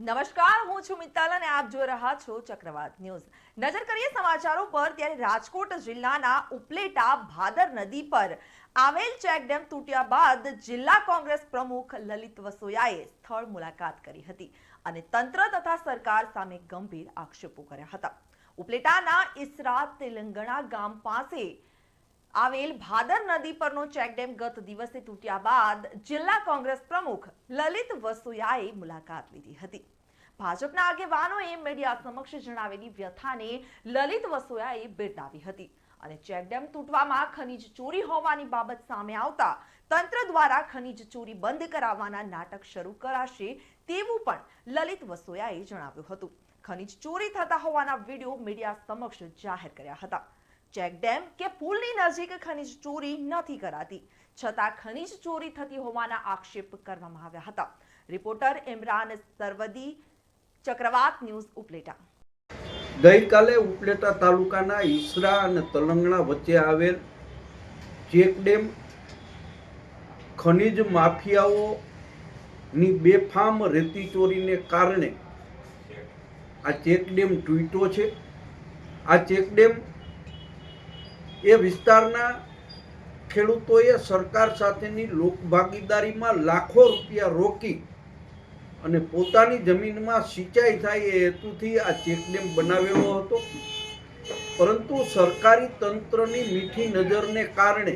નમસ્કાર, હું છું મિત્તલ અને આપ જોઈ રહ્યા છો ચક્રવાત ન્યૂઝ. નજર કરીએ સમાચારો પર, ત્યારે રાજકોટ જિલ્લાના ઉપલેટા ભાદર નદી પર આવેલ ચેકડેમ તૂટ્યા બાદ જિલ્લા કોંગ્રેસ પ્રમુખ લલિત વસોયાએ સ્થળ મુલાકાત કરી હતી અને તંત્ર તથા સરકાર સામે ગંભીર આક્ષેપો કર્યા હતા. ઉપલેટાના ઇસરા તેલંગણા ગામ પાસે આવેલ ભાદર નદી પરનો ચેકડેમ ગત દિવસે તૂટ્યા બાદ જિલ્લા કોંગ્રેસ પ્રમુખ લલિત વસુયાએ મુલાકાત લીધી હતી. ભાજપના આગેવાનોએ મીડિયા સમક્ષ જણાવેલી વ્યથાને લલિત વસોયાએ બિરદાવી હતી અને ચેકડેમ તૂટવામાં ખનીજ ચોરી હોવાની બાબત સામે આવતા તંત્ર દ્વારા ખનીજ ચોરી બંધ કરાવવાના નાટક શરૂ કરાશે તેવું પણ લલિત વસોયાએ જણાવ્યું હતું. ખનીજ ચોરી થતા હોવાના વીડિયો મીડિયા સમક્ષ જાહેર કર્યા હતા. ચેકડેમ કે પુલની નજીક ખનીજ ચોરી નથી કરાતી. છતાં ખનીજ ચોરી થતી હોવાના આક્ષેપ કરવામાં આવ્યા હતા. રિપોર્ટર ઇમરાન સરવદી, ચક્રવાત ન્યૂઝ ઉપલેટા. ગઈકાલે ઉપલેટા તાલુકાના ઈસરા અને તલંગણા વચ્ચે આવેલ ચેકડેમ ખનિજ માફિયાઓની બેફામ રેતી ચોરીને કારણે આ ચેકડેમ તૂટ્યો છે. આ ચેકડેમ એ વિસ્તારના ખેડૂતોએ સરકાર સાથેની લોકભાગીદારીમાં લાખો રૂપિયા રોકી અને પોતાની જમીનમાં સિંચાઈ થાય એ હેતુથી આ ચેકડેમ બનાવેલો હતો. પરંતુ સરકારી તંત્રની મીઠી નજરને કારણે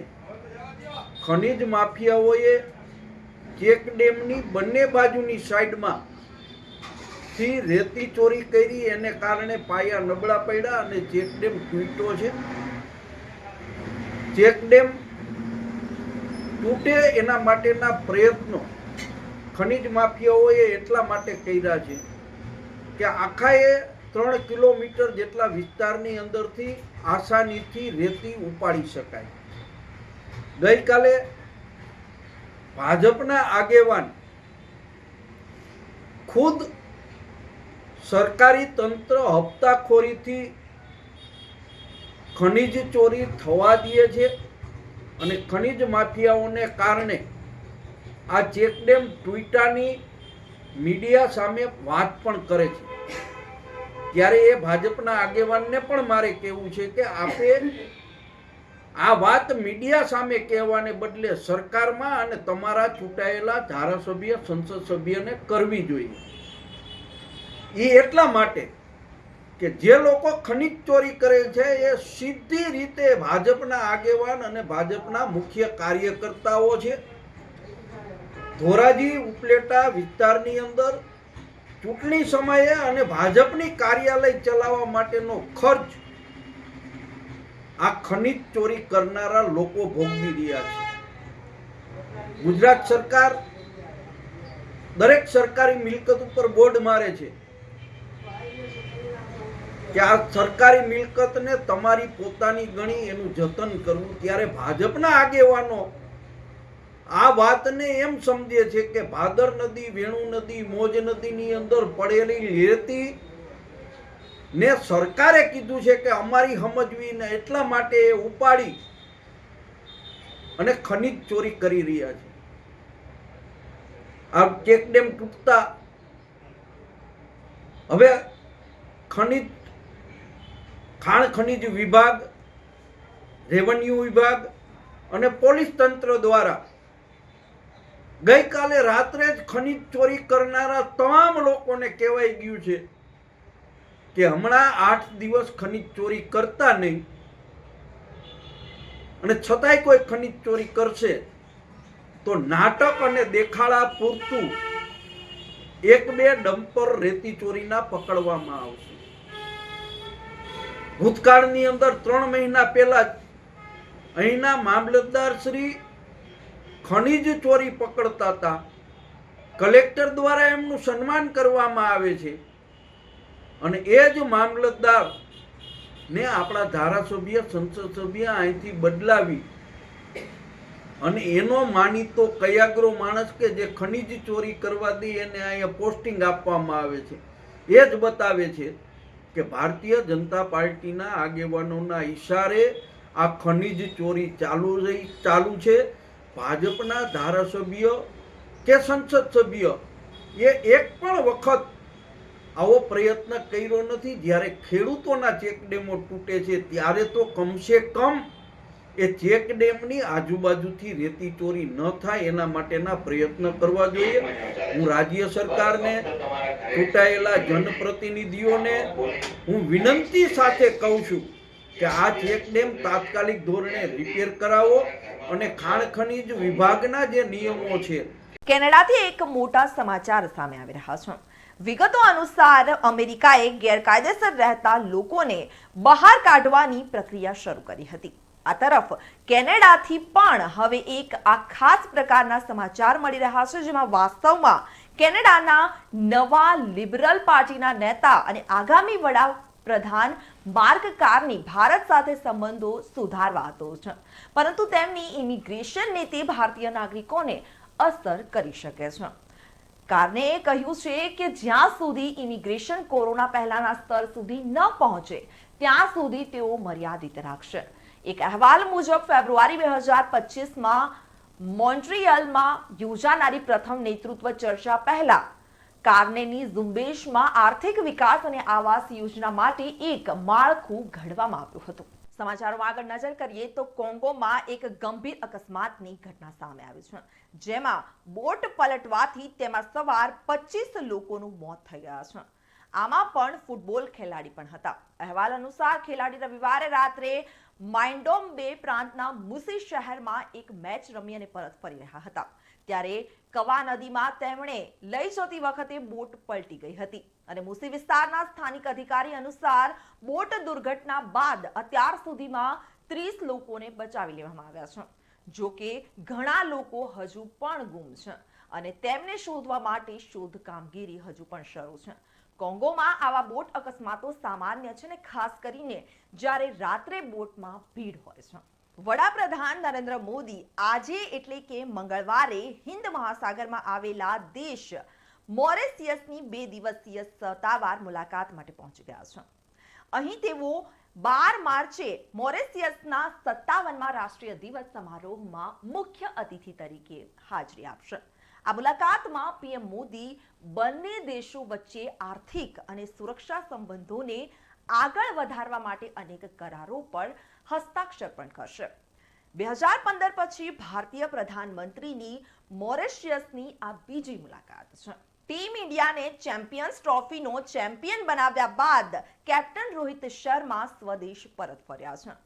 ખનિજ માફિયાઓએ ચેકડેમની બંને બાજુની સાઈડમાં થી રેતી ચોરી કરી એને કારણે પાયા નબળા પડ્યા અને ચેકડેમ તૂટ્યો છે. ચેકડેમ તૂટે એના માટેના પ્રયત્નો ખનિજ માફિયાઓએ એટલા માટે કર્યા છે કે આખા એ ત્રણ કિલોમીટર જેટલા વિસ્તારની અંદરથી આસાનીથી રેતી ઉપાડી શકાય. ગઈકાલે ભાજપના આગેવાન ખુદ સરકારી તંત્ર હપ્તાખોરીથી ખનિજ ચોરી થવા દે છે અને ખનિજ માફિયાઓને કારણે આ ચેકડેમ ટ્વિટાની મીડિયા સામે વાત પણ કરે છે. ત્યારે એ ભાજપના આગેવાનને પણ મારે કહેવું છે કે આપે આ વાત મીડિયા સામે કહેવાને બદલે સરકારમાં અને તમારા ચૂંટાયેલા ધારાસભ્ય, સંસદ સભ્યને કરવી જોઈએ. એ એટલા માટે કે જે લોકો ખનિજ ચોરી કરે છે, એ સીધી રીતે ભાજપના આગેવાન અને ભાજપના મુખ્ય કાર્યકર્તાઓ છે. ધોરાજી ઉપલેટા વિસ્તારની અંદર ચૂંટણી સમયે અને ભાજપની કાર્યાલય ચલાવવા માટેનો ખર્ચ આ ખનિજ ચોરી કરનારા લોકો ભોગવી રહ્યા છે. ગુજરાત સરકાર દરેક સરકારી મિલકત ઉપર બોર્ડ મારે છે. કે આ સરકારી મિલકતને તમારી પોતાની ગણી એનું જતન કરવું ત્યારે ભાજપના આગેવાનો આ વાતને એમ સમજે છે કે ભાદર નદી, વેણુ નદી, મોજ નદીની અંદર પડેલી રેતી ને સરકારે કીધું છે કે અમારી સમજવી ને એટલા માટે એ ઉપાડી અને ખનિજ ચોરી કરી રહ્યા છે. આ ચેકડેમ તૂટતા હવે ખનિજ ખાણ ખનિજ વિભાગ, રેવન્યુ વિભાગ અને પોલીસ તંત્ર દ્વારા ગઈકાલે રાત્રે જ ખનિજ ચોરી કરનારા તમામ લોકોને કહેવાય ગયું છે કે હમણાં આઠ દિવસ ખનિજ ચોરી કરતા નહીં. અને છતાંય કોઈ ખનિજ ચોરી કરશે. તો નાટક અને દેખાડા પૂરતું એક બે ડમ્પર રેતી ચોરીના પકડવામાં આવશે. ભૂતકાળની અંદર ત્રણ મહિના પહેલા અહીંના મામલતદાર શ્રી ખનિજ ચોરી પકડતા હતા. કલેક્ટર દ્વારા એમનું સન્માન કરવામાં આવે છે. અને એ જ મામલતદાર ને આપણા ધારાસભ્ય, સંસદ સભ્ય અહીંથી બદલાવી અને એનો માનીતો કયાગ્રો માણસ કે જે ખનિજ ચોરી કરવા દે એને અહીંયા પોસ્ટિંગ આપવામાં આવે છે. એ જ બતાવે છે કે ભારતીય જનતા પાર્ટીના આગેવાનોના ઇશારે આ ખનિજ ચોરી ચાલુ રહી, ચાલુ છે. ભાજપના ધારાસભ્ય કે સંસદ સભ્ય એ એક પણ વખત આવો પ્રયત્ન કર્યો નથી. જ્યારે ખેડૂતોના ચેકડેમો તૂટે છે, ત્યારે તો કમસે કમ એ ચેકડેમની આજુબાજુથી રેતી ચોરી ન થાય એના માટેના પ્રયત્ન કરવા જોઈએ. હું રાજ્ય સરકારને ચૂંટાયેલા જનપ્રતિનિધિઓને હું વિનંતી સાથે કહું છું કે આ ચેકડેમ તાત્કાલિક ધોરણે રિપેર કરાવો અને ખાણ ખનીજ વિભાગના જે નિયમો છે. કેનેડાથી એક મોટા સમાચાર સામે આવી રહ્યા છે. વિગતો અનુસાર અમેરિકાએ ગેરકાયદેસર રહેતા લોકોને બહાર કાઢવાની પ્રક્રિયા શરૂ કરી હતી. આ તરફ કેનેડાથી પણ હવે એક આ ખાસ પ્રકારના સમાચાર મળી રહ્યા છે, જેમાં વાસ્તવમાં કેનેડાના નવા લિબરલ પાર્ટીના નેતા અને આગામી વડાપ્રધાન માર્ક કારની ભારત સાથે સંબંધો સુધારવા હતો છે પરંતુ તેમની ઇમિગ્રેશન નીતિ ભારતીય નાગરિકોને અસર કરી શકે છે. કારને કહ્યું છે કે જ્યાં સુધી ઇમિગ્રેશન કોરોના પહેલાના સ્તર સુધી ન પહોંચે, ત્યાં સુધી તેઓ મર્યાદિત રાખશે. એક અહેવાલ મુજબ, ફેબ્રુઆરી બે હજાર પચીસમાં મોન્ટ્રિયલમાં યોજાનારી પ્રથમ નેતૃત્વ ચર્ચા પહેલા કાર્નેની ઝુંબેશમાં આર્થિક વિકાસ અને આવાસ યોજના માટે એક માળખું ઘડવામાં આવ્યું હતું. સમાચારોમાં આગળ નજર કરીએ તો કોંગોમાં એક ગંભીર અકસ્માતની ઘટના સામે આવી છે. જેમાં બોટ પલટવાથી તેમાં સવાર પચીસ લોકોનું મોત થઈ ગયા છે. આમાં પણ ફૂટબોલ ખેલાડી પણ હતા. અહેવાલ અનુસાર, ખેલાડી રવિવારે રાત્રે માઇન્ડોમ્બે પ્રાંતના મુસી શહેરમાં એક મેચ રમી અને પરત ફરી રહ્યા હતા. ત્યારે કવા નદીમાં તેમણે લઈ જતી વખતે બોટ પલટી ગઈ હતી અને મુસી વિસ્તારના સ્થાનિક અધિકારી અનુસાર બોટ દુર્ઘટના બાદ અત્યાર સુધીમાં ત્રીસ લોકોને બચાવી લેવામાં આવ્યા છે. જો કે ઘણા લોકો હજુ પણ ગુમ છે અને તેમને શોધવા માટે શોધ કામગીરી હજુ પણ શરૂ છે. કોંગોમાં આવા બોટ અકસ્માતો સામાન્ય છે ને ખાસ કરીને જ્યારે રાત્રે બોટમાં ભીડ હોય છે. વડાપ્રધાન નરેન્દ્ર મોદી આજે એટલે કે મંગળવારે હિન્દ મહાસાગરમાં આવેલા દેશ મોરેશિયસની બે દિવસીય સત્તાવાર મુલાકાત માટે પહોંચી ગયા છે. અહીં તેઓ બાર માર્ચે મોરેશિયસના સત્તાવનમાં રાષ્ટ્રીય દિવસ સમારોહમાં મુખ્ય અતિથિ તરીકે હાજરી આપશે. આ મુલાકાતમાં પીએમ મોદી બંને દેશો વચ્ચે આર્થિક અને સુરક્ષા સંબંધોને આગળ વધારવા માટે અનેક કરારો પર હસ્તાક્ષર પણ કરશે. બે હજાર પંદર પછી ભારતીય પ્રધાનમંત્રીની મોરેશિયસની આ બીજી મુલાકાત છે. ટીમ ઇન્ડિયાને ચેમ્પિયન્સ ટ્રોફીનો ચેમ્પિયન બનાવ્યા બાદ કેપ્ટન રોહિત શર્મા સ્વદેશ પરત ફર્યા છે.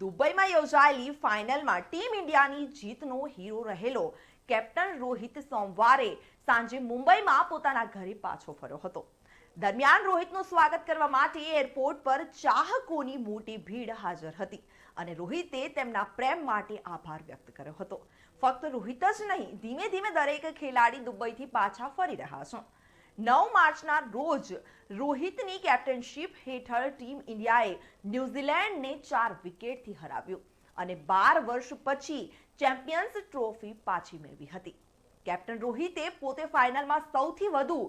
દુબઈમાં યોજાયેલી ફાઇનલમાં ટીમ ઇન્ડિયાની જીતનો હીરો રહેલો કેપ્ટન રોહિત સોમવારે સાંજે મુંબઈમાં પોતાના ઘરે પાછો ફર્યો હતો. દરમિયાન રોહિતનું સ્વાગત કરવા માટે એરપોર્ટ પર ચાહકોની મોટી ભીડ હાજર હતી અને રોહિતે તેમના પ્રેમ માટે આભાર વ્યક્ત કર્યો હતો. ફક્ત રોહિત જ નહીં, ધીમે ધીમે દરેક ખેલાડી દુબઈથી પાછા ફરી રહ્યા છે. નવ માર્ચના રોજ રોહિતની કેપ્ટનશીપ હેઠળ ટીમ ઇન્ડિયાએ ન્યૂઝીલેન્ડને ચાર વિકેટથી હરાવ્યું અને બાર વર્ષ પછી ચેમ્પિયન્સ ટ્રોફી પાછી મેળવી હતી. કેપ્ટન રોહિતે પોતે ફાઇનલમાં સૌથી વધુ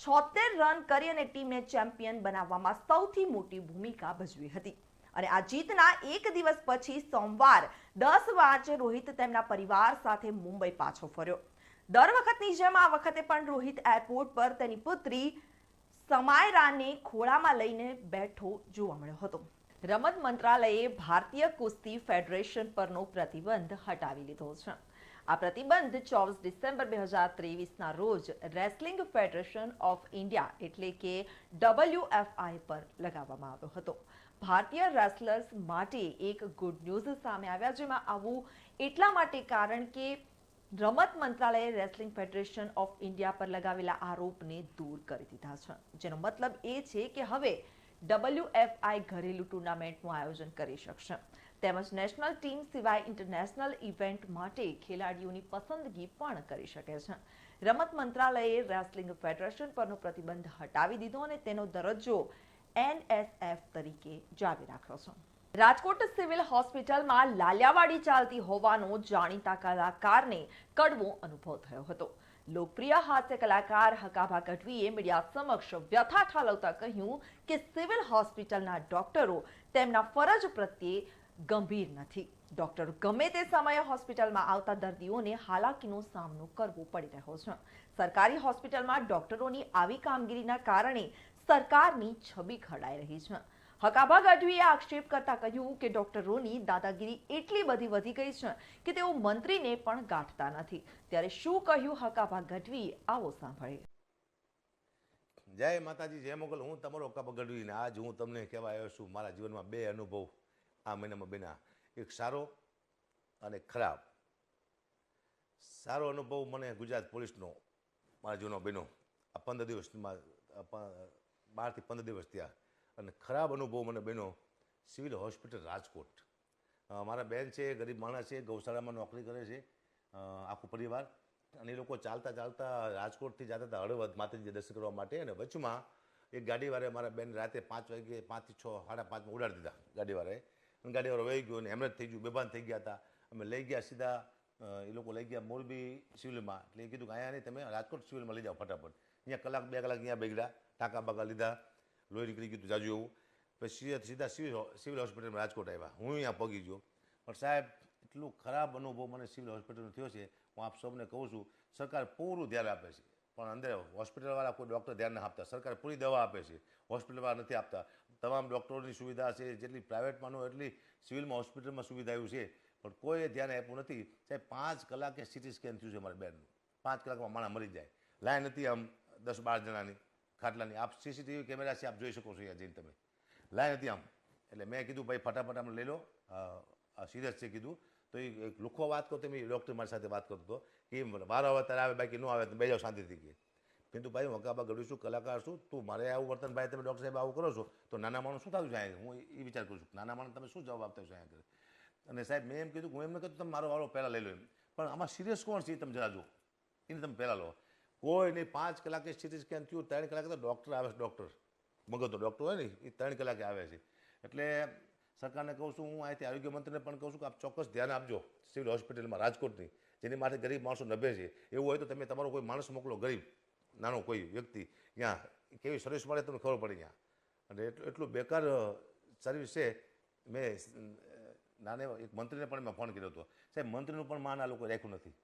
છોતેર રન કરી અને ટીમને ચેમ્પિયન બનાવવામાં સૌથી મોટી ભૂમિકા ભજવી હતી. અને આ જીતના એક દિવસ પછી સોમવાર દસ માર્ચે રોહિત તેમના પરિવાર સાથે મુંબઈ પાછો ફર્યો. દર વખતની જેમ આ વખતે પણ રોહિત એરપોર્ટ પર તેની પુત્રી સમાયરાને ખોળામાં લઈને બેઠો જોવા મળ્યો હતો. રમત મંત્રાલયે ભારતીય કુસ્તી ફેડરેશન પરનો પ્રતિબંધ હટાવી લીધો છે. આ પ્રતિબંધ ચોવીસ ડિસેમ્બર બે હજાર ત્રેવીસના રોજ રેસલિંગ ફેડરેશન ઓફ ઇન્ડિયા એટલે કે ડબલ્યુએફઆઈ પર લગાવવામાં આવ્યો હતો. ભારતીય રેસલર્સ માટે એક ગુડ ન્યૂઝ સામે આવ્યા જેમાં આવું એટલા માટે કારણ કે રમત મંત્રાલયે રેસલિંગ ફેડરેશન ઓફ ઇન્ડિયા પર લગાવેલા આરોપને દૂર કરી દીધા છે. જેનો મતલબ એ છે કે હવે ડબલ્યુએફઆઈ ઘરેલું ટુર્નામેન્ટનું આયોજન કરી શકશે. તેમજ નેશનલ ટીમ સિવાય ઇન્ટરનેશનલ ઇવેન્ટ માટે ખેલાડીઓની પસંદગી પણ કરી શકે છે. રમત મંત્રાલયે રેસલિંગ ફેડરેશન પરનો પ્રતિબંધ હટાવી દીધો અને તેનો દરજ્જો એનએસએફ તરીકે જાળવી રાખ્યો છે. રાજકોટ સિવિલ હોસ્પિટલમાં લાલિયાવાડી ચાલતી હોવાનો જાણીતા કલાકારને કડવો અનુભવ થયો હતો. લોકપ્રિય હાસ્ય કલાકાર હકાભા ગઢવીએ મીડિયા સમક્ષ વ્યથા ઠાલવતા કહ્યું કે સિવિલ હોસ્પિટલના ડોક્ટરો તેમના ફરજ પ્રત્યે ગંભીર નથી. ડોક્ટરો ગમે તે સમયે હોસ્પિટલમાં આવતા દર્દીઓને હાલાકીનો સામનો કરવો પડી રહ્યો છે. સરકારી હોસ્પિટલમાં ડોક્ટરોની આવી કામગીરીના કારણે સરકારની છબી ખડાઈ રહી છે. હકાભા ગઢવીએ આક્ષેપ કરતા કહ્યું કે ડોક્ટરોની દાદાગીરી એટલી બધી વધી ગઈ છે કે તેઓ મંત્રીને પણ ગાંઠતા નથી. ત્યારે શું કહ્યું હકાભા ગઢવીએ? આવો સાંભળીએ. જય માતાજી, જય મોગલ. હું તમારો હકાભા ગઢવીને આજ હું તમને કહેવા આવ્યો છું મારા જીવનમાં બે અનુભવ આ મહિનામાં બેના એક સારો અને ખરાબ. સારો અનુભવ મને ગુજરાત પોલીસનો મારા જીવનમાં બેનો આ પંદર દિવસમાં બારથી પંદર દિવસ થયા. અને ખરાબ અનુભવ મને બન્યો સિવિલ હોસ્પિટલ રાજકોટ. મારા બેન છે, ગરીબ માણસ છે, ગૌશાળામાં નોકરી કરે છે આખું પરિવાર. અને એ લોકો ચાલતા ચાલતા રાજકોટથી જતા હતા હળવદ માતાજી દર્શન કરવા માટે અને વચમાં એક ગાડીવાળાએ મારા બેન રાતે પાંચ વાગે, પાંચથી છ, સાડા પાંચમાં ઉડાડી દીધા ગાડીવાળાએ. અને ગાડીવાળો વહી ગયો અને એમને જ થઈ ગયું, બેભાન થઈ ગયા હતા. અમે લઈ ગયા સીધા એ લોકો લઈ ગયા મોરબી સિવિલમાં. એટલે એ કીધું કે અહીંયા નહીં, તમે રાજકોટ સિવિલમાં લઈ જાઓ ફટાફટ. અહીંયા કલાક, બે કલાક અહીંયા બગડ્યા, ટાંકા બાકા લીધા. લોહી નીકળી ગયું જાજુ એવું. પછી સીધા સિવિલ સિવિલ હોસ્પિટલમાં રાજકોટ આવ્યા. હું અહીંયા પગી ગયો. પણ સાહેબ, એટલું ખરાબ અનુભવ મને સિવિલ હોસ્પિટલનો થયો છે. હું આપ સૌને કહું છું, સરકાર પૂરું ધ્યાન આપે છે. પણ અંદર હોસ્પિટલવાળા કોઈ ડૉક્ટર ધ્યાન ના આપતા. સરકાર પૂરી દવા આપે છે. હોસ્પિટલવાળા નથી આપતા. તમામ ડૉક્ટરોની સુવિધા છે. જેટલી પ્રાઇવેટમાં એટલી સિવિલમાં હોસ્પિટલમાં સુવિધા આવ્યું છે. પણ કોઈએ ધ્યાન આપ્યું નથી. સાહેબ, પાંચ કલાકે સિટી સ્કેન થયું છે મારા બેનનું. પાંચ કલાકમાં માણસ મરી જાય. લાઈન હતી આમ દસ બાર જણાની. ખાટલાની. આપ સીસીટીવી કેમેરા છે, આપ જોઈ શકો છો અહીંયા જઈને તમે. લાય હતી આમ. એટલે મેં કીધું, ભાઈ, ફટાફટ આમ લઈ લો. સિરિયસ છે કીધું. તો એ એક લુખો વાત કરતો, મેં ડૉક્ટર મારી સાથે વાત કરતો હતો, કે મારો આવે ત્યારે આવે, બાકી ન આવે તો બે જાવ શાંતિથી કે. કીધું, ભાઈ, હું હકાબા ગઢવી છું કલાકાર છું, તું મારે આવું વર્તન, ભાઈ, તમે ડૉક્ટર સાહેબ આવું કરો છો, તો નાના માણસ શું થતું છે હું એ વિચાર કરું છું, નાના માણસ તમે શું જવાબ આપતા છો અહીંયા અને સાહેબ, મેં એમ કીધું, હું એમને કીધું તમે મારો વાળો પહેલાં લઈ લો એમ. પણ આમાં સિરિયસ કોણ છે એ તમે જરા જુઓ. એને તમે પહેલાં લો. કોઈ નહીં, પાંચ કલાકે સિટી સ્કેન થયું, ત્રણ કલાકે તો ડૉક્ટર આવે છે ડૉક્ટર મગજનો ડૉક્ટર હોય ને એ ત્રણ કલાકે આવે છે. એટલે સરકારને કહું છું, હું અહીંથી આરોગ્ય મંત્રીને પણ કહું છું કે આપ ચોક્કસ ધ્યાન આપજો સિવિલ હોસ્પિટલમાં, રાજકોટની, જેની માટે ગરીબ માણસો નભે છે. એવું હોય તો તમે તમારો કોઈ માણસ મોકલો, ગરીબ, નાનો કોઈ વ્યક્તિ ત્યાં કેવી સર્વિસ મળે તમને ખબર પડે ત્યાં. અને એટલું એટલું બેકાર સર્વિસ છે. મેં નાને એક મંત્રીને પણ મેં ફોન કર્યો હતો. સાહેબ, મંત્રીનું પણ માન આ લોકો રાખ્યું નથી.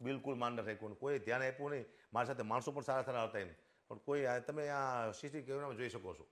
બિલકુલ માન નથી રાખ્યું કોઈ ધ્યાન આપ્યું નહીં. મારી સાથે માણસો પણ સારા સારા હતા એમ. પણ કોઈ તમે આ સીસી કેમેરામાં જોઈ શકો છો.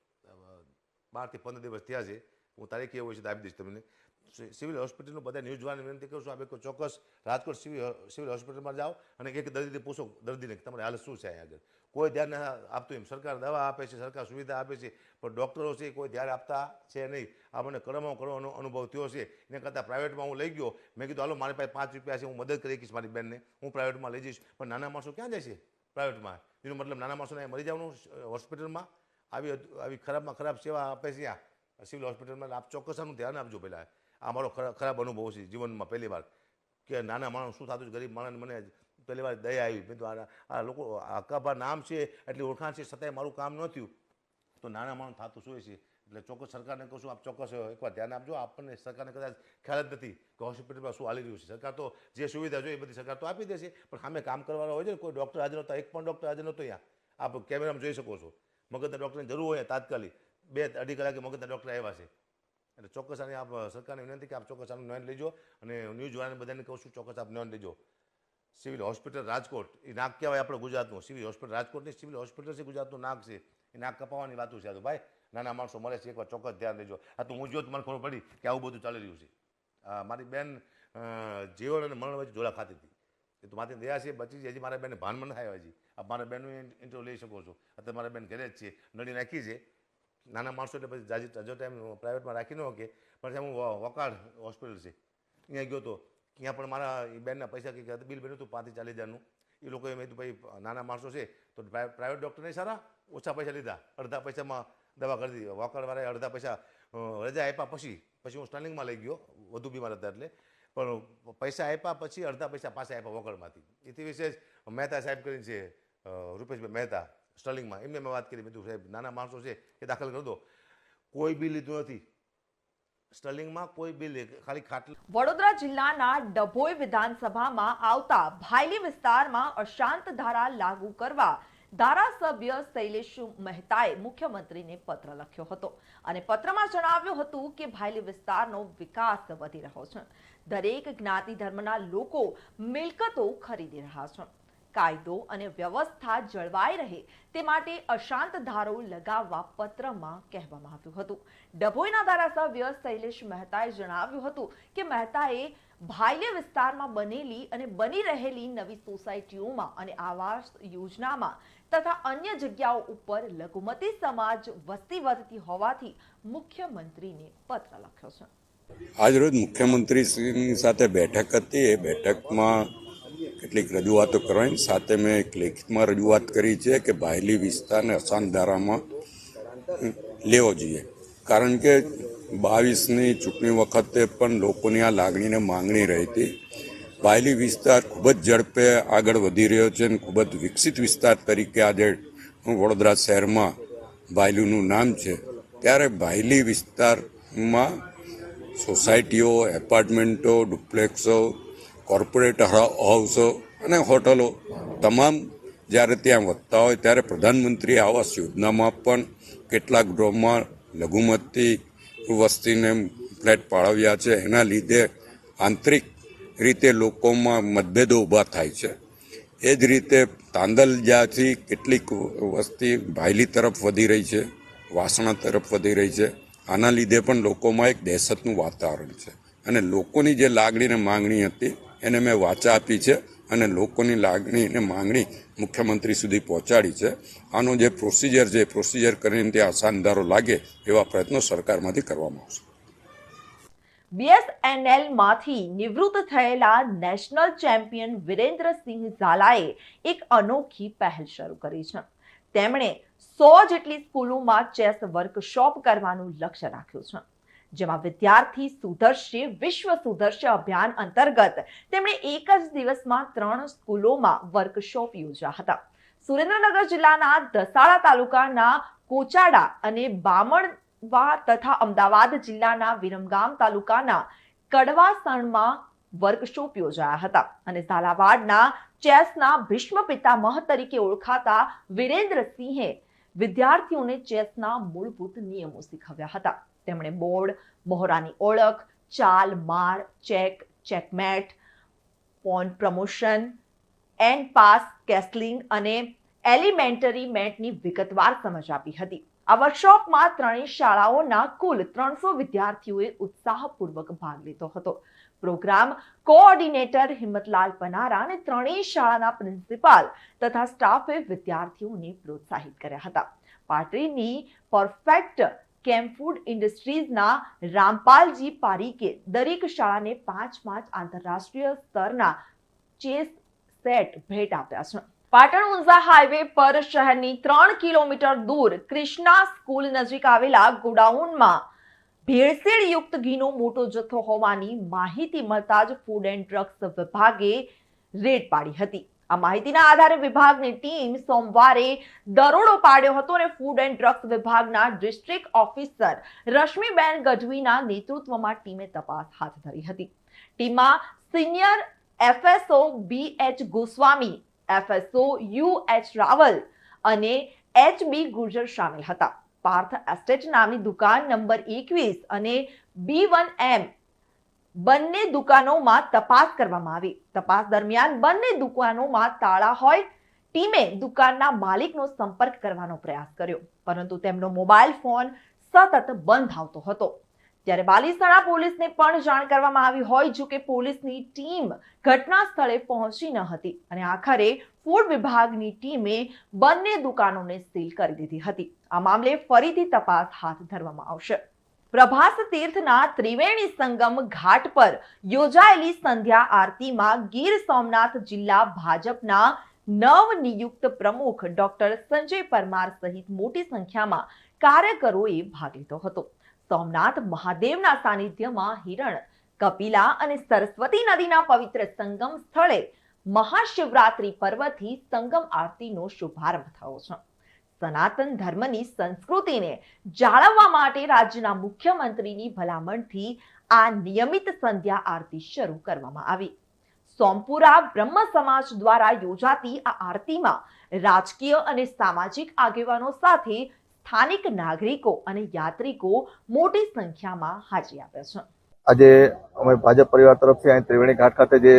બારથી પંદર દિવસ થયા છે. હું તારીખ એવું છે આપી દઈશ તમને. સિવિલ હોસ્પિટલનું બધા ન્યૂઝ જોવાની વિનંતી કરું છું. આપણે ચોક્કસ રાજકોટ સિવિલ સિવિલ હોસ્પિટલમાં જાઓ અને એક દર્દીને પૂછો, દર્દીને કે તમારી હાલત શું છે અહીંયા આગળ? કોઈ ધ્યાન આપતું એમ. સરકાર દવા આપે છે, સરકાર સુવિધા આપે છે, પણ ડૉક્ટરો છે કોઈ ધ્યાન આપતા છે નહીં. આ મને કરવાનો કડવો અનુભવ થયો છે. એને કરતાં પ્રાઇવેટમાં હું લઈ ગયો. મેં કીધું, હાલો, મારી પાસે પાંચ રૂપિયા છે, હું મદદ કરી શકીશ મારી બેનને. હું પ્રાઇવેટમાં લઈ જઈશ. પણ નાના માણસો ક્યાં જાય પ્રાઇવેટમાં? એનો મતલબ નાના માણસોને મરી જવાનું હોસ્પિટલમાં? આવી આવી ખરાબમાં ખરાબ સેવા આપે છે આ સિવિલ હોસ્પિટલમાં આપ ચોક્કસ આનું ધ્યાન આપજો પહેલાં. આ મારો ખરા- ખરાબ અનુભવ છે જીવનમાં પહેલી વાર. કે નાના માણસ શું થતું છે, ગરીબ માણસ મને પહેલી વાર દયા આવી. મેં તો આ લોકો અકાબા નામ છે, એટલી ઓળખાણ છે, છતાંય મારું કામ ન થયું. તો નાના માણસ થતું શું છે? એટલે ચોક્કસ સરકારને કહું છું, આપ ચોક્કસ એકવાર ધ્યાન આપજો. આપણને સરકારને કદાચ ખ્યાલ જ નથી કે હોસ્પિટલમાં શું હાલી રહ્યું છે. સરકાર તો જે સુવિધા જોઈએ એ બધી સરકાર તો આપી દેશે. પણ સામે કામ કરવાના હોય છે કોઈ ડૉક્ટર હાજર નહોતા, એક પણ ડૉક્ટર હાજર નહોતો અહીંયા. આપ કેમેરામાં જોઈ શકો છો. મગજના ડૉક્ટરની જરૂર હોય તાત્કાલિક. બે અઢી કલાકે મગજના ડૉક્ટર આવ્યા છે. એટલે ચોક્કસ આની આપ સરકારને વિનંતી કે આપ ચોક્કસ આનું નોંધ લેજો અને ન્યૂઝ વાળાને બધાને કહું છું, ચોક્કસ આપ નોંધ લેજો. સિવિલ હોસ્પિટલ રાજકોટ એ નાક કહેવાય આપણે ગુજરાતનું. સિવિલ હોસ્પિટલ રાજકોટની સિવિલ હોસ્પિટલ છે ગુજરાતનું નાક છે. એ નાક કપાવવાની વાતો છે આ ભાઈ, નાના માણસો મળે છે એકવાર, ચોક્કસ ધ્યાન દેજો. આ તો હું જો મને ખબર પડી કે આવું બધું ચાલી રહ્યું છે. મારી બેન જીવન અને મરણ વચ્ચે જોડા ખાતી હતી. એ તો મારી દયા છે, બચી છે, હજી મારા બેન ભાનમાં ન થાય હજી. આ મારા બેનનું ઇન્ટરવ્યુ લઈ શકો છો. અત્યારે મારા બેન ઘરે જ છે. નડી નાખી છે. નાના માણસો એટલે પછી જાજી હજુ ટાઈમ પ્રાઇવેટમાં રાખી ન શકે પણ હું વકાળ હોસ્પિટલ છે. અહીંયા ગયો તો, ત્યાં પણ મારા બેનના પૈસા કંઈક બિલ બન્યું હતું પાંત્રીસ ચાલીસ હજારનું. એ લોકોએ મેં કીધું, ભાઈ નાના માણસો છે, તો પ્રાઇવેટ ડૉક્ટર નહીં સારા? ઓછા પૈસા લીધા. અડધા પૈસામાં દવા કરી દીધી. વકાળવાળાએ અડધા પૈસા રજા આપ્યા પછી પછી હું સ્ટર્લિંગમાં લઈ ગયો, વધુ બીમાર હતા એટલે. પણ પૈસા આપ્યા પછી અડધા પૈસા પાછા આપ્યા વકડમાંથી એથી વિશેષ મહેતા સાહેબ કરીને છે રૂપેશભાઈ મહેતા. સ્ટર્લિંગમાં એમને મેં વાત કરી, મેં સાહેબ, નાના માણસો છે, એ દાખલ કરી દો. કોઈ બિલ લીધું નથી. સ્ટર્લિંગમાં કોઈ બિલ ખાલી ખાટલી વડોદરા જિલ્લાના ડભોઈ વિધાનસભામાં આવતા ભાયલી વિસ્તારમાં અશાંત ધારા લાગુ કરવા ધારાસભ્ય શૈલેષ મહેતાએ મુખ્યમંત્રીને પત્ર લખ્યો હતો. અને પત્રમાં જણાવ્યું હતું કે ભાયલી વિસ્તારનો વિકાસ વધી રહ્યો છે. દરેક જ્ઞાતિ ધર્મના લોકો મિલકતો ખરીદી રહ્યા છે. કાયદો અને વ્યવસ્થા જળવાઈ રહે તે માટે અશાંત ધારો લગાવવા પત્રમાં કહેવામાં આવ્યું હતું. ડભોઈના ધારાસભ્ય શૈલેષ મહેતાએ જણાવ્યું હતું કે મહેતાએ ભાયલે વિસ્તારમાં બનેલી અને બની રહેલી નવી સોસાયટીઓમાં અને આવાસ યોજનામાં તથા અન્ય જગ્યાઓ ઉપર લઘુમતી સમાજ વસ્તી વધતી હોવાથી મુખ્યમંત્રીને પત્ર લખ્યો છે. આજરોજ મુખ્યમંત્રીશ્રીની સાથે બેઠક હતી. એ બેઠકમાં કેટલીક રજૂઆતો કરવાની. સાથે મેં એક લેખિતમાં રજૂઆત કરી છે કે બાયલી વિસ્તારને અસાન ધારામાં લેવો જોઈએ. કારણ કે બાવીસની ચૂંટણી વખતે પણ લોકોની આ લાગણીને માંગણી રહી હતી બાયલી વિસ્તાર ખૂબ જ ઝડપે આગળ વધી રહ્યો છે અને ખૂબ જ વિકસિત વિસ્તાર તરીકે આજે વડોદરા શહેરમાં બાયલીનું નામ છે. ત્યારે બાયલી વિસ્તારમાં સોસાયટીઓ, એપાર્ટમેન્ટો, ડુપ્લેક્સો કોર્પોરેટ હાઉસો અને હોટલો તમામ જ્યારે ત્યાં વધતા હોય ત્યારે પ્રધાનમંત્રી આવાસ યોજનામાં પણ કેટલાક ગૃહમાં લઘુમતી વસ્તીને ફ્લેટ પાળવ્યા છે. એના લીધે આંતરિક રીતે લોકોમાં મતભેદો ઊભા થાય છે. એ જ રીતે તાંદલજાથી કેટલીક વસ્તી ભાયલી તરફ વધી રહી છે, વાસણા તરફ વધી રહી છે. આના લીધે પણ લોકોમાં એક દહેશતનું વાતાવરણ છે. અને લોકોની જે લાગણી અને માંગણી હતી એને મેં વાચા આપી છે અને લોકોની લાગણી અને માંગણી મુખ્યમંત્રી સુધી પહોંચાડી છે. આનો જે પ્રોસિજર છે પ્રોસિજર કરીને તે અસાનદારો લાગે એવા પ્રયત્નો સરકારમાંથી કરવામાં આવશે. બીએસએનએલમાંથી નિવૃત્ત થયેલા નેશનલ ચેમ્પિયન વિરેન્દ્રસિંહ ઝાલાએ એક અનોખી પહેલ શરૂ કરી છે. તેમણે સો જેટલી સ્કૂલોમાં ચેસ વર્કશોપ કરવાનું લક્ષ્ય રાખ્યું છે. જેમાં વિદ્યાર્થી સુધર્શે, વિશ્વ સુધર્શે અભિયાન અંતર્ગત. તેમણે એક જ દિવસમાં ત્રણ સ્કૂલોમાં વર્કશોપ યોજ્યા હતા. સુરેન્દ્રનગર જિલ્લાના દસાડા તાલુકાના કોચાડા અને બામણવા તથા અમદાવાદ જિલ્લાના વિરમગામ તાલુકાના કડવાસણમાં વર્કશોપ યોજાયા હતા અને ઝાલાવાડના ચેસના ભીષ્મ પિતામહ તરીકે ઓળખાતા વિરેન્દ્રસિંહે વિદ્યાર્થીઓને ચેસના મૂળભૂત નિયમો શીખવ્યા હતા. તેમણે બોર્ડ મોહરાની ઓળખ, ચાલ, માર, check, checkmate pawn promotion en passant castling અને એલિમેન્ટરી મેટની વિગતવાર સમજ આપી હતી. આ વર્કશોપમાં ત્રણેય શાળાઓના કુલ ત્રણસો વિદ્યાર્થીઓએ ઉત્સાહપૂર્વક ભાગ લીધો હતો. પ્રોગ્રામ કોઓર્ડિનેટર હિંમતલાલ પનારા અને ત્રણેય શાળાના પ્રિન્સિપાલ તથા સ્ટાફે વિદ્યાર્થીઓને પ્રોત્સાહિત કર્યા હતા. પાટરીની પરફેક્ટ કેમ્પફૂડ ઇન્ડસ્ટ્રીઝના રામપાલજી પારીકે દરેક શાળાને પાંચ પાંચ આંતરરાષ્ટ્રીય સ્તરના ચેસ સેટ ભેટ આપ્યા છે. પાટણ ઊંઝા હાઈવે પર શહેરની ત્રણ કિલોમીટર દૂર ક્રિષ્ના સ્કૂલ નજીક આવેલા ગોડાઉનમાં ભેળસેળ યુક્ત ઘીનો મોટો જથ્થો હોવાની માહિતી મળતા જ ફૂડ એન્ડ ડ્રગ્સ વિભાગે રેડ પાડી હતી. આ માહિતીના આધારે વિભાગની ટીમ સોમવારે દરોડો પાડ્યો હતો અને ફૂડ એન્ડ ડ્રગ્સ વિભાગના ડિસ્ટ્રિક્ટ ઓફિસર રશ્મિબેન ગઢવીના નેતૃત્વમાં ટીમે તપાસ હાથ ધરી હતી. ટીમમાં senior FSO B H Goswami, FSO U H Raval અને એચ બી ગુર્જર સામેલ હતા. પાર્થ એસ્ટેટ નામની દુકાન નંબર એકવીસ અને બી વન એમ બંને દુકાનોમાં તપાસ કરવામાં આવી. તપાસ દરમિયાન બંને દુકાનોમાં તાળા હોય, ટીમે દુકાનના માલિકનો સંપર્ક કરવાનો પ્રયાસ કર્યો. પરંતુ તેમનો મોબાઈલ ફોન સતત બંધ આવતો હતો. ત્યારે બાલીસણા પોલીસને પણ જાણ કરવામાં આવી હોય, જો કે પોલીસની ટીમ ઘટના સ્થળે પહોંચી ન હતી અને આખરે ફૂડ વિભાગની ટીમે બંને દુકાનોને સીલ કરી દીધી હતી. આ મામલે ફરીથી તપાસ હાથ ધરવામાં આવશે. પ્રભાસ તીર્થના ત્રિવેણી સંગમ ઘાટ પર યોજાયેલી સંધ્યા આરતીમાં ગીર સોમનાથ જિલ્લા ભાજપના નવનિયુક્ત પ્રમુખ ડોક્ટર સંજય પરમાર સહિત મોટી સંખ્યામાં કાર્યકરોએ ભાગ લીધો હતો. સોમનાથ મહાદેવના સાનિધ્યમાં હિરણ, કપિલા અને સરસ્વતી નદીના પવિત્ર સંગમ સ્થળે મહાશિવરાત્રી પર્વથી સંગમ આરતીનો શુભારંભ થયો છે. સનાતન ધર્મની સંસ્કૃતિને જાળવવા માટે રાજ્યના મુખ્યમંત્રીની ભલામણથી આ નિયમિત સંધ્યા આરતી શરૂ કરવામાં આવી. સોમપુરા બ્રહ્મ સમાજ દ્વારા યોજાતી આ આરતીમાં રાજકીય અને સામાજિક આગેવાનો સાથે સ્થાનિક નાગરિકો અને યાત્રિકો મોટી સંખ્યામાં હાજરી આપે છે. આજે અમે ભાજપ પરિવાર તરફથી અહીં ત્રિવેણી ઘાટ ખાતે જે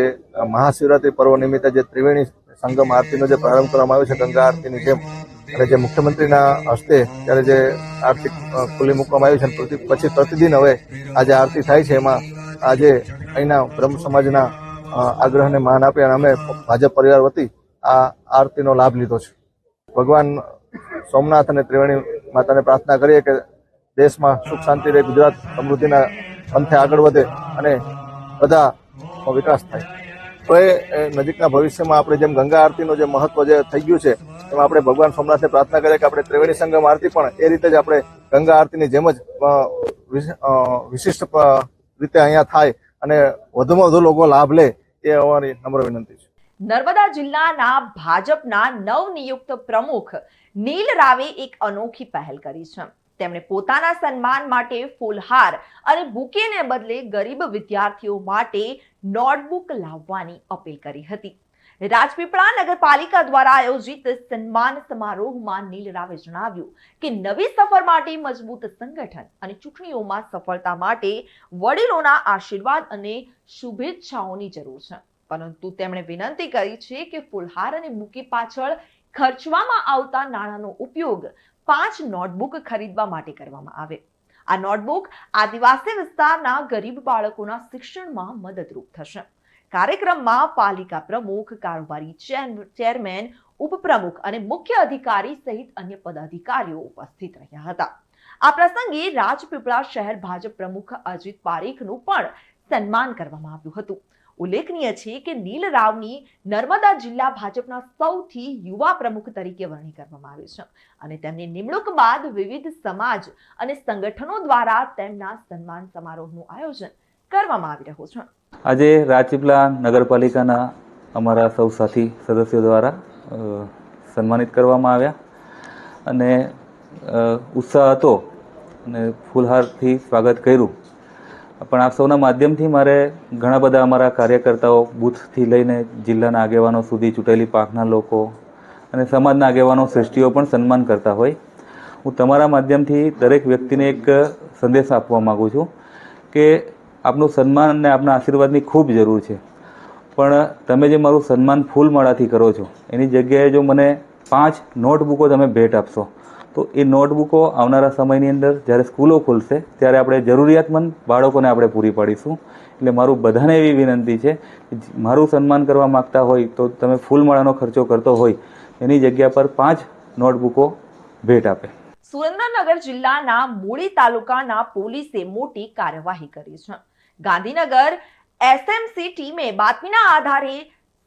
મહાશિવરાત્રી પર્વ નિમિત્તે જે ત્રિવેણી સંગમ આરતીનો જે પ્રારંભ કરવામાં આવ્યો છે, ગંગા આરતીની જેમ, અને જે મુખ્યમંત્રીના હસ્તે ત્યારે જે આરતી ખુલ્લી મૂકવામાં આવી છે પછી પ્રતિદિન હવે આ જે આરતી થાય છે, એમાં આજે અહીંના બ્રહ્મ સમાજના આગ્રહને માન આપી અને અમે ભાજપ પરિવાર વતી આ આરતીનો લાભ લીધો છે. ભગવાન સોમનાથ અને ત્રિવેણી માતાને પ્રાર્થના કરીએ કે દેશમાં સુખ શાંતિ રહે, ગુજરાત સમૃદ્ધિના પંથે આગળ વધે અને બધા વિકાસ થાય. તો એ નજીકના ભવિષ્યમાં આપણે જેમ ગંગા આરતીનું જે મહત્વ જે થઈ ગયું છે, એમાં આપણે ભગવાન સોમનાથને પ્રાર્થના કરીએ કે આપણે ત્રિવેણી સંગમ આરતી પણ એ રીતે જ આપણે ગંગા આરતીની જેમ જ વિશિષ્ટ રીતે અહીંયા થાય અને વધુમાં વધુ લોકો લાભ લે એ અમારી નમ્ર વિનંતી છે. નર્મદા જિલ્લાના ભાજપના નવનિયુક્ત પ્રમુખ નીલ રાવે એક અનોખી પહેલ કરી છે. તેમણે પોતાના સન્માન માટે ફૂલહાર અને બુકેને બદલે ગરીબ વિદ્યાર્થીઓ માટે નોટબુક લાવવાની અપીલ કરી હતી. રાજપીપળા નગરપાલિકા દ્વારા આયોજિત સન્માન સમારોહમાં નીલ રાવે જણાવ્યું કે નવી સફર માટે મજબૂત સંગઠન અને ચૂંટણીઓમાં સફળતા માટે વડીલોના આશીર્વાદ અને શુભેચ્છાઓની જરૂર છે. પરંતુ તેમણે વિનંતી કરી છે કે ફુલહાર અને બુકે પાછળ ખર્ચવામાં આવતા નાણાંનો ઉપયોગ પાંચ નોટબુક ખરીદવા માટે કરવામાં આવે. આ નોટબુક આદિવાસી વિસ્તારના ગરીબ બાળકોના શિક્ષણમાં મદદરૂપ થશે. કાર્યક્રમમાં પાલિકા પ્રમુખ, કારોબારી ચેર- ચેરમેન, ઉપપ્રમુખ અને મુખ્ય અધિકારી સહિત અન્ય પદાધિકારીઓ ઉપસ્થિત રહ્યા હતા. આ પ્રસંગે રાજપીપળા શહેર ભાજપ પ્રમુખ અજીત પારેખનું પણ સન્માન કરવામાં આવ્યું હતું. ઉલ્લેખનીય છે કે નીલ રાવની નર્મદા જિલ્લા ભાજપના સૌથી યુવા પ્રમુખ તરીકે વરણી કરવામાં આવી છે. અને તેમની નિમણૂક બાદ વિવિધ સમાજ અને સંગઠનો દ્વારા તેમના સન્માન સમારોહનું આયોજન કરવામાં આવી રહ્યું છે. આજે રાજપીપલા નગરપાલિકાના અમારા સૌ સાથી સદસ્યો દ્વારા સન્માનિત કરવામાં આવ્યા. અને ઉત્સાહ હતો અને ફૂલહારથી સ્વાગત કર્યું. પણ આપ સૌના માધ્યમથી મારે ઘણા બધા અમારા કાર્યકર્તાઓ બૂથથી લઈને જિલ્લાના આગેવાનો સુધી ચૂંટેલી પાંખના લોકો અને સમાજના આગેવાનો, શ્રેષ્ઠીઓ પણ સન્માન કરતા હોય. હું તમારા માધ્યમથી દરેક વ્યક્તિને એક સંદેશ આપવા માગું છું કે આપનું સન્માન અને આપના આશીર્વાદની ખૂબ જરૂર છે. પણ તમે જે મારું સન્માન ફૂલમાળાથી કરો છો, એની જગ્યાએ જો મને પાંચ નોટબુકો તમે ભેટ આપશો તો એ નોટબુકો આવનારા સમયની અંદર જ્યારે સ્કૂલો ખુલશે, ત્યારે આપણે જરૂરિયાતમંદ બાળકોને આપણે પૂરી પાડીશું. એટલે મારું બધાને એવી વિનંતી છે મારું સન્માન કરવા માગતા હોય તો તમે ફૂલમાળાનો ખર્ચો કરતો હોય, એની જગ્યા પર પાંચ નોટબુકો ભેટ આપે. સુરેન્દ્રનગર જિલ્લાના મૂળી તાલુકાના પોલીસે મોટી કાર્યવાહી કરી છે. ગાંધીનગર એસએમસી ટીમે બાતમીના આધારે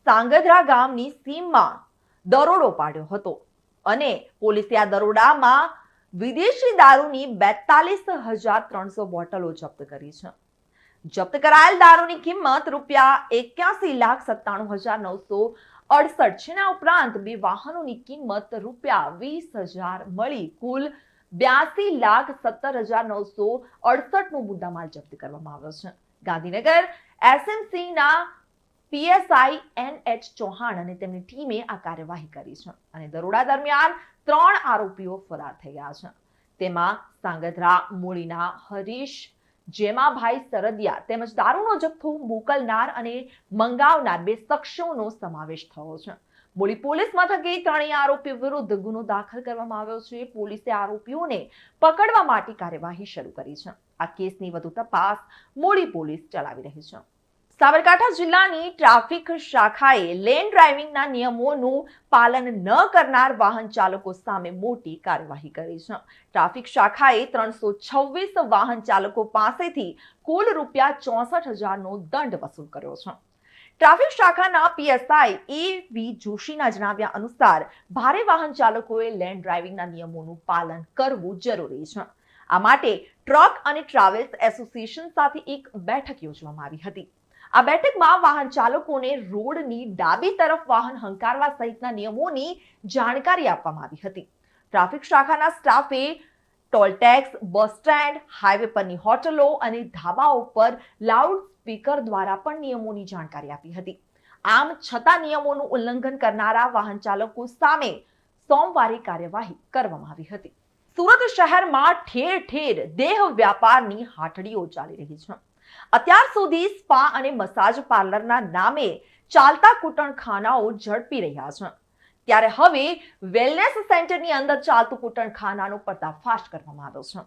સાંગધરા ગામની સીમમાં દરોડો પાડ્યો હતો. અને પોલીસે આ દરોડામાં વિદેશી દારૂની બેતાલીસ હજાર ત્રણસો બોટલો જપ્ત કરી છે. જપ્ત કરાયેલ દારૂની કિંમત રૂપિયા એક્યાસી લાખ સત્તાણું હજાર નવસો અડસઠ છે. ઉપરાંત બે વાહનોની કિંમત રૂપિયા વીસ હજાર મળી. કુલ બ્યાસી લાખ સત્તર હજાર નવસો અડસઠ નો મુદ્દામાલ જપ્ત કરવામાં આવ્યો છે. ગાંધીનગર એસએમસી ના પીએસઆઈ એન એચ ચૌહાણ અને તેમની ટીમે આ કાર્યવાહી કરી છે અને દરોડા દરમિયાન ત્રણ આરોપીઓ ફરાર થઈ ગયા છે. તેમાં સાંગધ્રા, મૂળીના, હરીશ, જેમાભાઈ સરદિયા તેમજ દારૂનો જથ્થો મોકલનાર અને મંગાવનાર બે શખ્સોનો સમાવેશ થયો છે. મૂળી પોલીસ મથકે ત્રણેય આરોપીઓ વિરુદ્ધ ગુનો દાખલ કરવામાં આવ્યો છે. પોલીસે આરોપીઓને પકડવા માટે કાર્યવાહી શરૂ કરી છે. આ કેસની વધુ તપાસ મૂળી પોલીસ ચલાવી રહી છે. સાબરકાંઠા જિલ્લાની ટ્રાફિક શાખાએ લેન ડ્રાઇવિંગના નિયમોનું પાલન ન કરનાર વાહન ચાલકો સામે મોટી કાર્યવાહી કરી છે. ટ્રાફિક શાખાએ ત્રણસો છવ્વીસ વાહન ચાલકો પાસેથી કુલ રૂપિયા ચોસઠ હજારનો દંડ વસૂલ કર્યો છે. ટ્રાફિક શાખાના પીએસઆઈ એ વી જોશીના જણાવ્યા અનુસાર ભારે વાહન ચાલકોએ લેન ડ્રાઇવિંગના નિયમોનું પાલન કરવું જરૂરી છે. આ માટે ટ્રક અને ટ્રાવેલ્સ એસોસિએશન સાથે એક બેઠક યોજવામાં આવી હતી. આ બેઠકમાં વાહન ચાલકોને રોડની ડાબી તરફ વાહન હંકારવા સહિતના નિયમોની જાણકારી આપવામાં આવી હતી. ટ્રાફિક શાખાના સ્ટાફે toll tax, bus stand, highway પરની હોટલો અને ધાબાઓ પર લાઉડ સ્પીકર દ્વારા પણ નિયમોની જાણકારી આપી હતી. આમ છતાં નિયમોનું ઉલ્લંઘન કરનારા વાહન ચાલકો સામે સોમવારે કાર્યવાહી કરવામાં આવી હતી. સુરત શહેરમાં ઠેર ઠેર દેહ વ્યાપારની હાટડીઓ ચાલી રહી છે. અત્યાર સુધી સ્પા અને મસાજ પાર્લરના નામે ચાલતા કૂટણખાનાઓ ઝડપી રહ્યા છે. ત્યારે હવે વેલનેસ સેન્ટરની અંદર ચાલતું કૂટણખાનાનો પર્દાફાશ કરવામાં આવ્યો છે.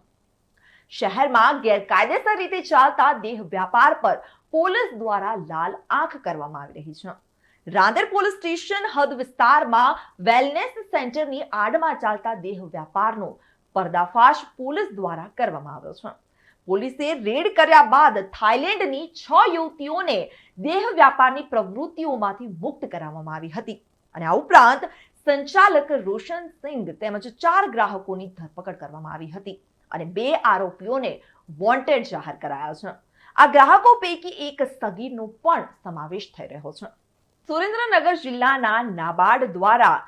શહેરમાં ગેરકાયદેસર રીતે ચાલતા દેહ વ્યાપાર પર પોલીસ દ્વારા લાલ આંખ કરવામાં આવી રહી છે. રાંદેર પોલીસ સ્ટેશન હદ વિસ્તારમાં વેલનેસ સેન્ટરની આડમાં ચાલતા દેહ વ્યાપારનો પર્દાફાશ પોલીસ દ્વારા કરવામાં આવ્યો છે. પોલીસે રેડ કર્યા બાદ થાઇલેન્ડની છ યુવતીઓને દેહ વ્યાપારની પ્રવૃત્તિઓમાંથી મુક્ત કરાવવામાં આવી હતી. અને આ ઉપરાંત સંચાલક રોશન સિંઘ તેમજ ચાર ગ્રાહકોની ધરપકડ કરવામાં આવી હતી અને બે આરોપીઓને વોન્ટેડ જાહેર કરાયા છે. આ ગ્રાહકો પૈકી એક સગીરનો પણ સમાવેશ થઈ રહ્યો છે. સુરેન્દ્રનગર જિલ્લાના નાબાર્ડ દ્વારા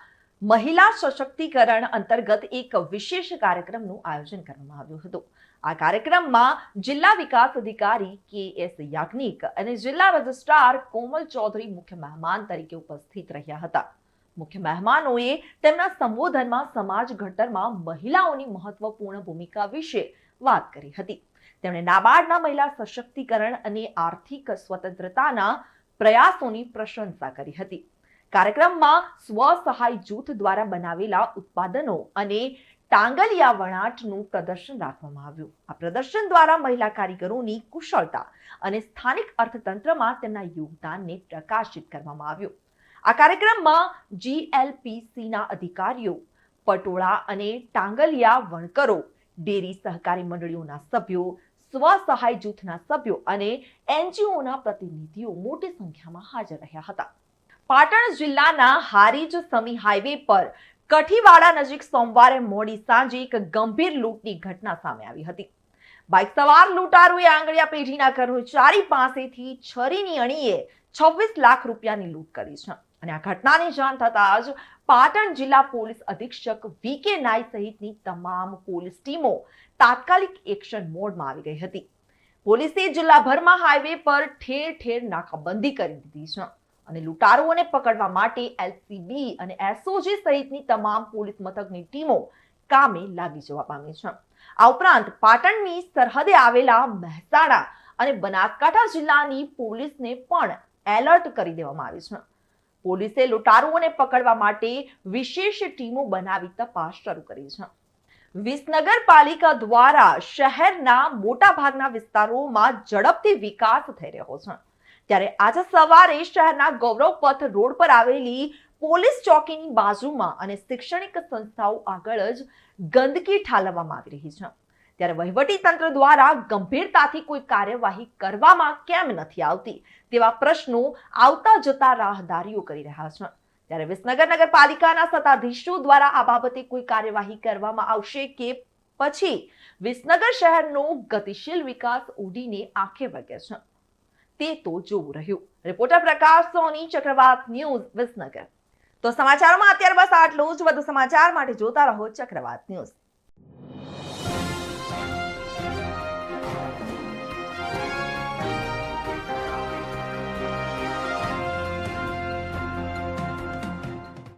મહિલા સશક્તિકરણ અંતર્ગત એક વિશેષ કાર્યક્રમનું આયોજન કરવામાં આવ્યું હતું. આ કાર્યક્રમમાં જિલ્લા વિકાસ અધિકારી કે એસ યાજ્ઞિક અને જિલ્લા રજિસ્ટ્રાર કોમલ ચૌધરી મુખ્ય મહેમાન તરીકે ઉપસ્થિત રહ્યા હતા. મુખ્ય મહેમાનોએ તેમના સંબોધનમાં સમાજ ઘડતરમાં મહિલાઓની મહત્વપૂર્ણ ભૂમિકા વિશે વાત કરી હતી. તેમણે નાબાર્ડના મહિલા સશક્તિકરણ અને આર્થિક સ્વતંત્રતાના પ્રયાસોની પ્રશંસા કરી હતી. કાર્યક્રમમાં સ્વ સહાય જૂથ દ્વારા બનાવેલા ઉત્પાદનો અને ટાંગલિયા વણાટનું પ્રદર્શન રાખવામાં આવ્યું. આ પ્રદર્શન દ્વારા મહિલા કારીગરોની કુશળતા અને સ્થાનિક અર્થતંત્રમાં તેમના યોગદાનને પ્રકાશિત કરવામાં આવ્યું. આ કાર્યક્રમમાં જીએલપીસીના અધિકારીઓ, પટોળા અને ટાંગલિયા વણકરો, ડેરી સહકારી મંડળીઓના સભ્યો સ્વ સહાય જૂથના સભ્યો અને એનજીઓના પ્રતિનિધિઓ મોટી સંખ્યામાં હાજર રહ્યા હતા. પાટણ જિલ્લાના હારીજ સમી હાઈવે પર કઠીવાડા નજીક સોમવારે મોડી સાંજે એક ગંભીર લૂંટની ઘટના સામે આવી હતી. બાઇક સવાર લૂંટારુએ આંગળિયા પેઢીના કર્મચારી પાસેથી છરીની અણીએ છવ્વીસ લાખ રૂપિયાની લૂંટ કરી છે. અને આ ઘટનાની જાણ થતાં જ પાટણ જિલ્લા પોલીસ અધિક્ષક વી કે નાય સહિતની તમામ પોલીસ ટીમો તાત્કાલિક એક્શન મોડમાં આવી ગઈ હતી. પોલીસે જિલ્લાભરમાં હાઈવે પર ઠેર ઠેર નાકાબંધી કરી દીધી છે. અને લૂંટારુઓને પકડવા માટે એલસીબી અને એસઓજી સહિતની તમામ પોલીસ મથકની ટીમો કામે લાગી જવા પામી છે. આ ઉપરાંત પાટણની સરહદે આવેલા મહેસાણા અને બનાસકાંઠા જિલ્લાની પોલીસને પણ એલર્ટ કરી દેવામાં આવી છે. પોલીસે લૂંટારુઓને પકડવા માટે વિશેષ ટીમો બનાવી તપાસ શરૂ કરી છે. વિસનગર પાલિકા દ્વારા શહેરના મોટા ભાગના વિસ્તારોમાં ઝડપથી વિકાસ થઈ રહ્યો છે. ત્યારે આજે સવારે શહેરના ગૌરવ પથ રોડ પર આવેલી પોલીસ ચોકીની બાજુમાં અને શૈક્ષણિક સંસ્થાઓ આગળ જ ગંદકી ઠાલવવામાં આવી રહી છે. ત્યારે વહીવટી તંત્ર દ્વારા ગંભીરતાથી કોઈ કાર્યવાહી કરવામાં કેમ નથી આવતી તેવા પ્રશ્નો આવતા જતા રાહદારીઓ કરી રહ્યા છે. ત્યારે વિસનગર નગરપાલિકાના સત્તાધીશો દ્વારા આ બાબતે કોઈ કાર્યવાહી કરવામાં આવશે કે પછી વિસનગર શહેરનો ગતિશીલ વિકાસ ઉડીને આંખે વગે છે. તે તો જોવું રહ્યું. રિપોર્ટર પ્રકાશ સોની, ચક્રવાત ન્યૂઝ, વિસનગર. તો સમાચારોમાં અત્યારે બસ આટલું જ. વધુ સમાચાર માટે જોતા રહો ચક્રવાત ન્યૂઝ.